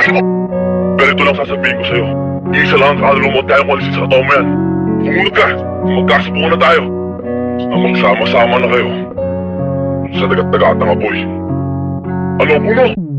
Pero ito lang sasabihin ko sa'yo. Isa lang ang kaluluwa mo tayo malisin sa katao mo yan. Kumunod ka. Magkasubukan na tayo. Na magsama-sama na kayo. Sa dagat-dagatan nga, boy. Ano, puno? Yeah,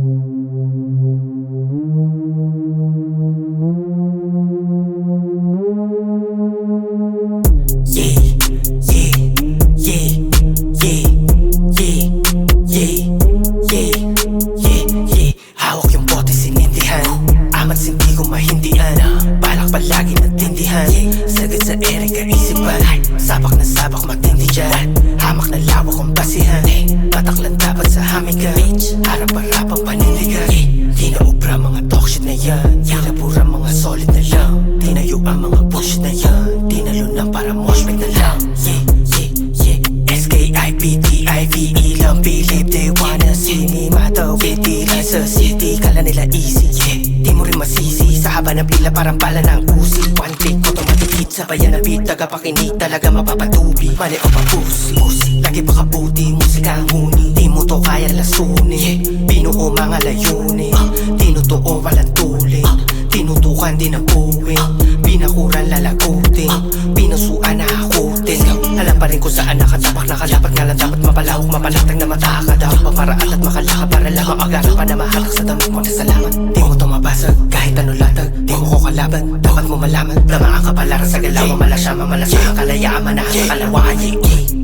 mahindihan Balak palagi natindihan Sagad sa ere kaisipan. Sabak na sabak matindi dyan. Hamak na lawak ang basihan. Batak lang dapat sa haming ka Harap-harap ang panindigan Di na ubra mga talk shit na yan. Di na pura mga solid na lang. Tinayo ang mga bullshit na yan. Di na lunang para moshpit na lang. Yeah, yeah, yeah. S-K-I-P-T-I-V-E lang Believe they wanna see me Matawid di sa city. Kala nila easy, yeah Di mo rin masisi. Sa haba ng pila parang pala ng usi. One click, automatic hit. Sabayan na beat, tagapakinig Talaga mapapatubi. Mali o papusi Pusi, lagi pa kabuti Musika ang huni. Di mo to kaya lasunin. Yeah. Binuo mga layunin. Tinutuo walang tuling Tinutukan din ang puwing Binakuran lalagutin. Pinusuan na hakutin Alam pa rin kung saan nakatapak Nakalapat nga lang dapat mapalawak Mapalatag na mataka Dapat paparaan at makalaka Para lamang agarang pa na mahalak sa damit mo na salamat Di mo to mabasag kahit ano latag Di mo ko kalaban. Dapat mo malaman Lamaan ka pala sa galaw Malasya mamalasa Kalayaan manahan Kalawaan yeah, yeah.